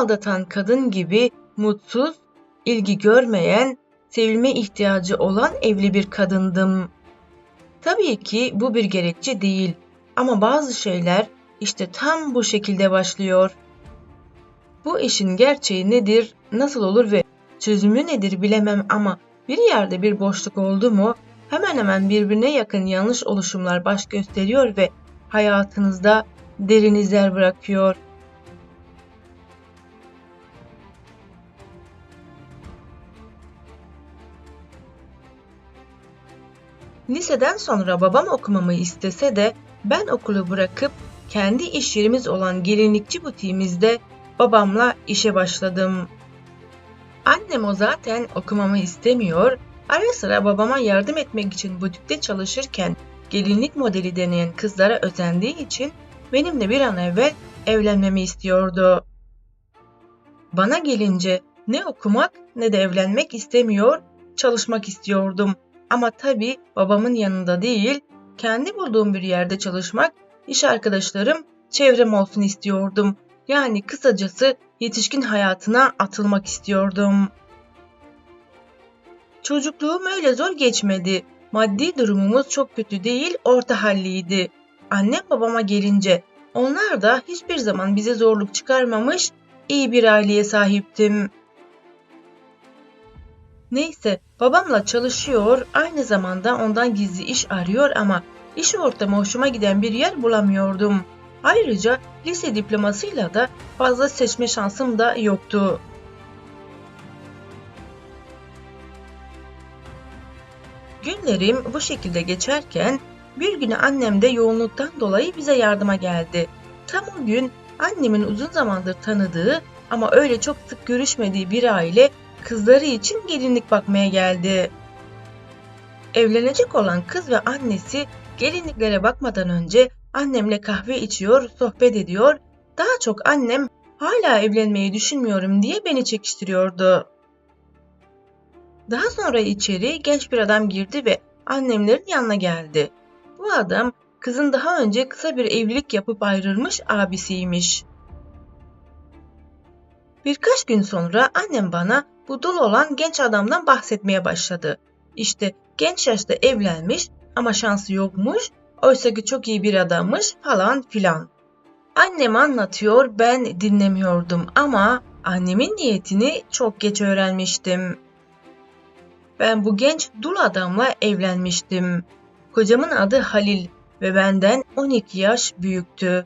Aldatan kadın gibi mutsuz, ilgi görmeyen, sevilme ihtiyacı olan evli bir kadındım. Tabii ki bu bir gerekçe değil ama bazı şeyler işte tam bu şekilde başlıyor. Bu işin gerçeği nedir, nasıl olur ve çözümü nedir bilemem ama bir yerde bir boşluk oldu mu hemen hemen birbirine yakın yanlış oluşumlar baş gösteriyor ve hayatınızda derin izler bırakıyor. Liseden sonra babam okumamı istese de ben okulu bırakıp kendi iş yerimiz olan gelinlikçi butiğimizde babamla işe başladım. Annem o zaten okumamı istemiyor, ara sıra babama yardım etmek için butikte çalışırken gelinlik modeli deneyen kızlara özendiği için benimle bir an evvel evlenmemi istiyordu. Bana gelince ne okumak ne de evlenmek istemiyor, çalışmak istiyordum. Ama tabii babamın yanında değil, kendi bulduğum bir yerde çalışmak, iş arkadaşlarım, çevrem olsun istiyordum. Yani kısacası yetişkin hayatına atılmak istiyordum. Çocukluğum öyle zor geçmedi. Maddi durumumuz çok kötü değil, orta halliydi. Annem babama gelince onlar da hiçbir zaman bize zorluk çıkarmamış, iyi bir aileye sahiptim. Neyse babamla çalışıyor aynı zamanda ondan gizli iş arıyor ama iş ortamı hoşuma giden bir yer bulamıyordum. Ayrıca lise diplomasıyla da fazla seçme şansım da yoktu. Günlerim bu şekilde geçerken bir günü annem de yoğunluktan dolayı bize yardıma geldi. Tam o gün annemin uzun zamandır tanıdığı ama öyle çok sık görüşmediği bir aile kızları için gelinlik bakmaya geldi. Evlenecek olan kız ve annesi gelinliklere bakmadan önce annemle kahve içiyor, sohbet ediyor. Daha çok annem hala evlenmeyi düşünmüyorum diye beni çekiştiriyordu. Daha sonra içeri genç bir adam girdi ve annemlerin yanına geldi. Bu adam kızın daha önce kısa bir evlilik yapıp ayrılmış abisiymiş. Birkaç gün sonra annem bana bu dul olan genç adamdan bahsetmeye başladı. İşte genç yaşta evlenmiş ama şansı yokmuş, oysa ki çok iyi bir adammış falan filan. Annem anlatıyor ben dinlemiyordum ama annemin niyetini çok geç öğrenmiştim. Ben bu genç dul adamla evlenmiştim. Kocamın adı Halil ve benden 12 yaş büyüktü.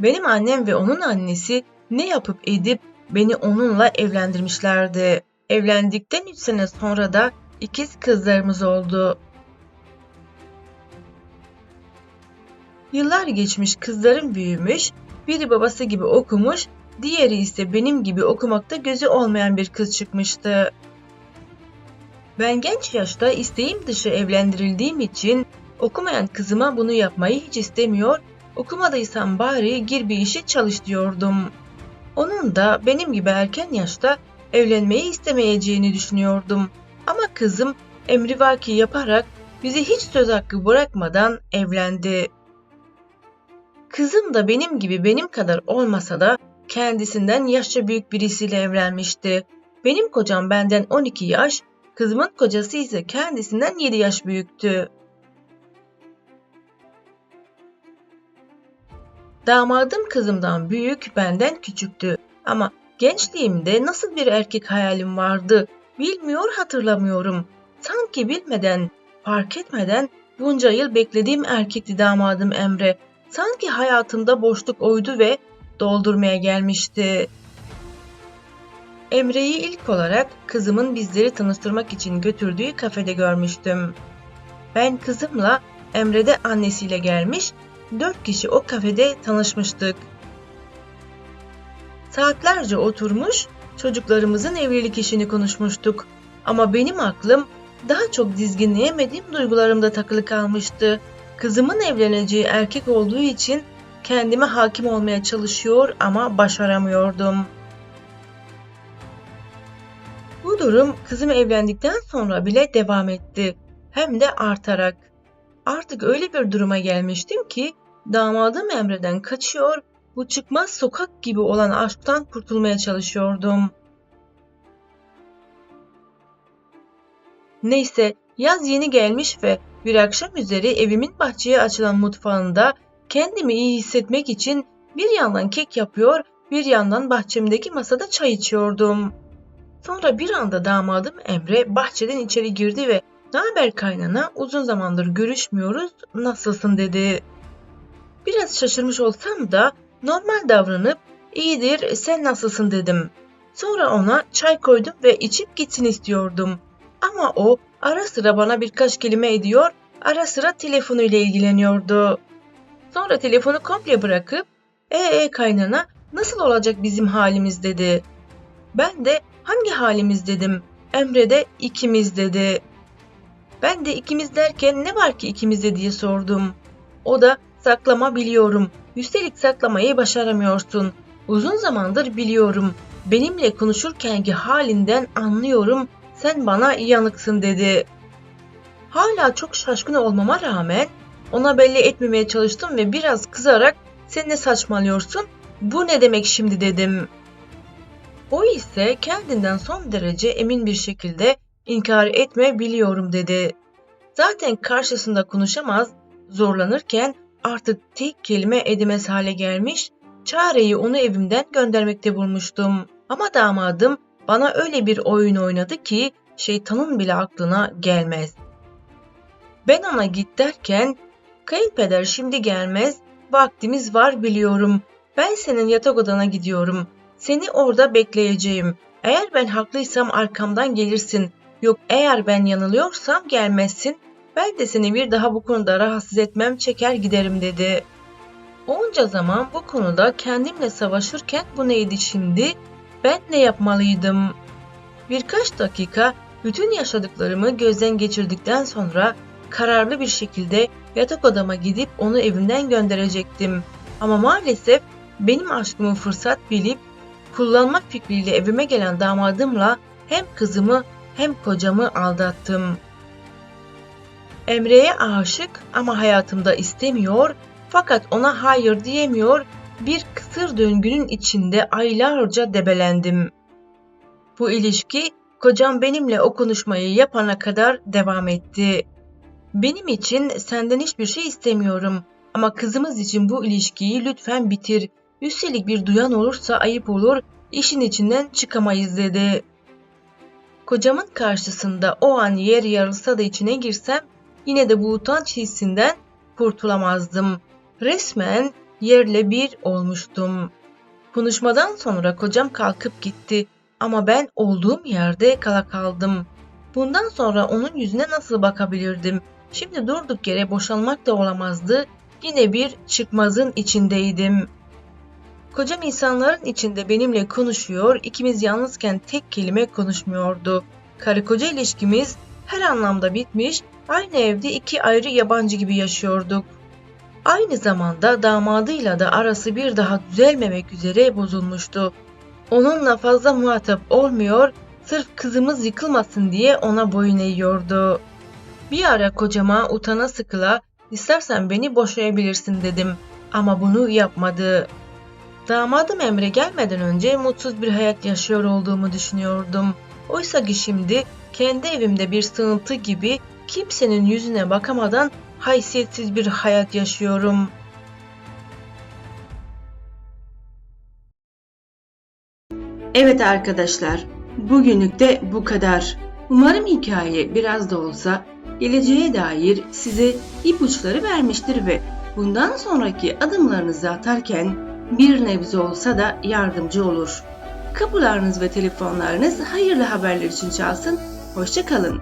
Benim annem ve onun annesi ne yapıp edip beni onunla evlendirmişlerdi. Evlendikten 3 sene sonra da ikiz kızlarımız oldu. Yıllar geçmiş kızlarım büyümüş, biri babası gibi okumuş, diğeri ise benim gibi okumakta gözü olmayan bir kız çıkmıştı. Ben genç yaşta isteğim dışı evlendirildiğim için okumayan kızıma bunu yapmayı hiç istemiyor, okumadıysan bari gir bir işe çalış diyordum. Onun da benim gibi erken yaşta evlenmeyi istemeyeceğini düşünüyordum. Ama kızım emrivaki yaparak bizi hiç söz hakkı bırakmadan evlendi. Kızım da benim gibi benim kadar olmasa da kendisinden yaşça büyük birisiyle evlenmişti. Benim kocam benden 12 yaş, kızımın kocası ise kendisinden 7 yaş büyüktü. Damadım kızımdan büyük, benden küçüktü. Ama gençliğimde nasıl bir erkek hayalim vardı bilmiyor hatırlamıyorum. Sanki bilmeden, fark etmeden bunca yıl beklediğim erkekti damadım Emre. Sanki hayatımda boşluk oydu ve doldurmaya gelmişti. Emre'yi ilk olarak kızımın bizleri tanıştırmak için götürdüğü kafede görmüştüm. Ben kızımla Emre de annesiyle gelmiş, dört kişi o kafede tanışmıştık. Saatlerce oturmuş çocuklarımızın evlilik işini konuşmuştuk. Ama benim aklım daha çok dizginleyemediğim duygularımda takılı kalmıştı. Kızımın evleneceği erkek olduğu için kendime hakim olmaya çalışıyor ama başaramıyordum. Bu durum kızım evlendikten sonra bile devam etti. Hem de artarak. Artık öyle bir duruma gelmiştim ki damadım Emre'den kaçıyor, bu çıkmaz sokak gibi olan aşktan kurtulmaya çalışıyordum. Neyse yaz yeni gelmiş ve bir akşam üzeri evimin bahçeye açılan mutfağında kendimi iyi hissetmek için bir yandan kek yapıyor, bir yandan bahçemdeki masada çay içiyordum. Sonra bir anda damadım Emre bahçeden içeri girdi ve "Ne haber kaynana? Uzun zamandır görüşmüyoruz. Nasılsın?" dedi. Biraz şaşırmış olsam da normal davranıp "İyidir, sen nasılsın?" dedim. Sonra ona çay koydum ve içip gitsin istiyordum. Ama o ara sıra bana birkaç kelime ediyor, ara sıra telefonuyla ilgileniyordu. Sonra telefonu komple bırakıp "E e kaynana, nasıl olacak bizim halimiz?" dedi. Ben de hangi halimiz dedim. Emre de ikimiz dedi. Ben de ikimiz derken ne var ki ikimizde diye sordum. O da saklama biliyorum. Üstelik saklamayı başaramıyorsun. Uzun zamandır biliyorum. Benimle konuşurkenki halinden anlıyorum. Sen bana yanıksın dedi. Hala çok şaşkın olmama rağmen ona belli etmemeye çalıştım ve biraz kızarak sen ne saçmalıyorsun? Bu ne demek şimdi dedim. O ise kendinden son derece emin bir şekilde inkar etme biliyorum dedi. Zaten karşısında konuşamaz, zorlanırken artık tek kelime edemez hale gelmiş, çareyi onu evimden göndermekte bulmuştum. Ama damadım bana öyle bir oyun oynadı ki şeytanın bile aklına gelmez. Ben ona git derken, kayınpeder şimdi gelmez, vaktimiz var biliyorum. Ben senin yatak odana gidiyorum. Seni orada bekleyeceğim. Eğer ben haklıysam arkamdan gelirsin. Yok eğer ben yanılıyorsam gelmezsin. Ben de seni bir daha bu konuda rahatsız etmem çeker giderim dedi. Onca zaman bu konuda kendimle savaşırken bu neydi şimdi? Ben ne yapmalıydım? Birkaç dakika bütün yaşadıklarımı gözden geçirdikten sonra kararlı bir şekilde yatak odama gidip onu evimden gönderecektim. Ama maalesef benim aşkımı fırsat bilip kullanmak fikriyle evime gelen damadımla hem kızımı hem kocamı aldattım. Emre'ye aşık ama hayatımda istemiyor fakat ona hayır diyemiyor bir kısır döngünün içinde aylarca debelendim. Bu ilişki kocam benimle o konuşmayı yapana kadar devam etti. Benim için senden hiçbir şey istemiyorum ama kızımız için bu ilişkiyi lütfen bitir. Üstelik bir duyan olursa ayıp olur, işin içinden çıkamayız dedi. Kocamın karşısında o an yer yarılsa da içine girsem yine de bu utanç hissinden kurtulamazdım. Resmen yerle bir olmuştum. Konuşmadan sonra kocam kalkıp gitti ama ben olduğum yerde kala kaldım. Bundan sonra onun yüzüne nasıl bakabilirdim? Şimdi durduk yere boşanmak da olamazdı. Yine bir çıkmazın içindeydim. Kocam insanların içinde benimle konuşuyor, ikimiz yalnızken tek kelime konuşmuyordu. Karı koca ilişkimiz her anlamda bitmiş, aynı evde iki ayrı yabancı gibi yaşıyorduk. Aynı zamanda damadıyla da arası bir daha düzelmemek üzere bozulmuştu. Onunla fazla muhatap olmuyor, sırf kızımız yıkılmasın diye ona boyun eğiyordu. Bir ara kocama utana sıkıla, istersen beni boşayabilirsin dedim ama bunu yapmadı. Damadım Emre gelmeden önce mutsuz bir hayat yaşıyor olduğumu düşünüyordum. Oysa ki şimdi kendi evimde bir sığıntı gibi kimsenin yüzüne bakamadan haysiyetsiz bir hayat yaşıyorum. Evet arkadaşlar, bugünlük de bu kadar. Umarım hikaye biraz da olsa geleceğe dair size ipuçları vermiştir ve bundan sonraki adımlarınızı atarken bir nebze olsa da yardımcı olur. Kapılarınız ve telefonlarınız hayırlı haberler için çalsın. Hoşçakalın.